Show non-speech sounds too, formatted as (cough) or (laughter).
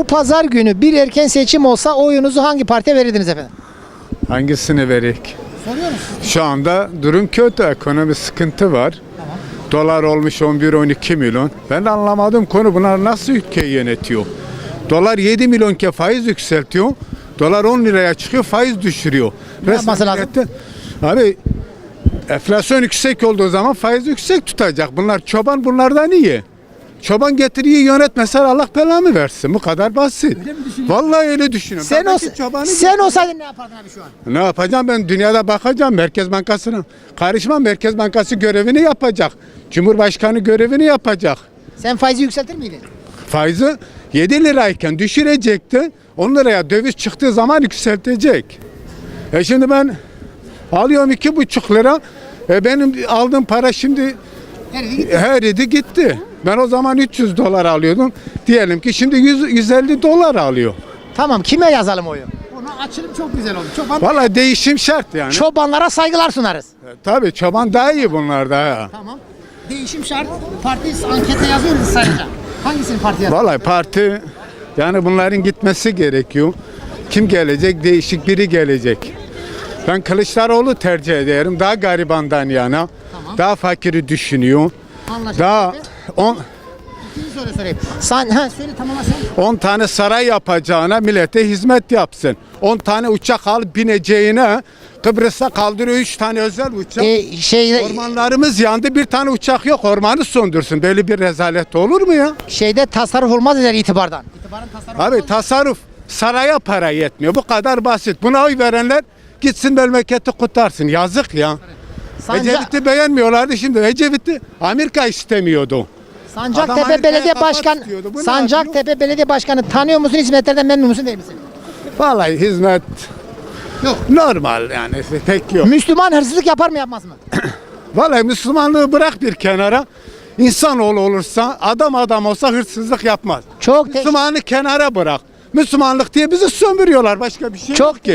Bu pazar günü bir erken seçim olsa oyunuzu hangi partiye verirdiniz efendim? Hangisini verek? Soruyor musun? Şu anda durum kötü, ekonomi sıkıntı var. Dolar olmuş 11-12 milyon. Ben de anlamadım konu bunlar nasıl ülkeyi yönetiyor? Dolar 7 milyon ke faiz yükseltiyor. Dolar 10 liraya çıkıyor, faiz düşürüyor. Ne yapması lazım? Abi enflasyon yüksek olduğu zaman faiz yüksek tutacak. Bunlar çoban bunlardan iyi. Çoban getiriyi yönetmese Allah belamı versin. Bu kadar basit. Vallahi öyle düşünüyorum. Sen, ki olsa, çobanı sen olsaydın ne yapardın abi şu an? ne yapacağım ben dünyada bakacağım Merkez Bankası'na. Karışmam Merkez Bankası görevini yapacak. Cumhurbaşkanı görevini yapacak. Sen faizi yükseltir miydin? Faizi 7 lirayken düşürecekti. 10 liraya döviz çıktığı zaman yükseltecek. E şimdi ben alıyorum iki buçuk lira. E benim aldığım para şimdi eridi gitti. Ben o zaman 300 dolar alıyordum. Diyelim ki şimdi 100, 150 dolar alıyor. Tamam kime yazalım oyu? Ona açılım çok güzel oldu. Çoban, Vallahi değişim şart yani. çobanlara saygılar sunarız. E, Tabii çoban daha iyi bunlarda ha. Tamam. Değişim şart. Parti ankete yazıyoruz sayınca. Hangisini parti yazar? Vallahi parti yani bunların gitmesi gerekiyor. Kim gelecek? Değişik biri gelecek. Ben Kılıçdaroğlu tercih ederim. Daha garibandan yana. Daha fakiri düşünüyor. Anlaşıldı. Daha 10 İkinci soru sorayım. Sen, ha, söyle tamamla sen. 10 tane saray yapacağına millete hizmet yapsın. 10 tane uçak alıp bineceğine Kıbrıs'ta kaldırıyor 3 tane özel uçak. Ee, şey, Ormanlarımız yandı bir tane uçak yok ormanı söndürsün. Böyle bir rezalet olur mu ya? şeyde tasarruf olmaz eder itibardan. İtibarın tasarrufu Abi tasarruf saraya para yetmiyor. Bu kadar basit. Buna oy verenler gitsin memleketi kurtarsın. Yazık ya. Sanca, Ecevit'i beğenmiyorlardı şimdi. Ecevit'i Amerika istemiyordu. Adam Sancaktepe Amerika'ya Belediye kafa Başkan tutuyordu. Bu ne Sancaktepe Belediye Başkanı tanıyor musun? Hizmetlerden memnun musun değil misin? Vallahi hizmet Yok. normal yani pek yok. Müslüman hırsızlık yapar mı yapmaz mı? (clears throat) Vallahi Müslümanlığı bırak bir kenara. İnsanoğlu olursa adam adam olsa hırsızlık yapmaz. Çok te- Müslümanı kenara bırak. Müslümanlık diye bizi sömürüyorlar. Başka bir şey çok yok ki.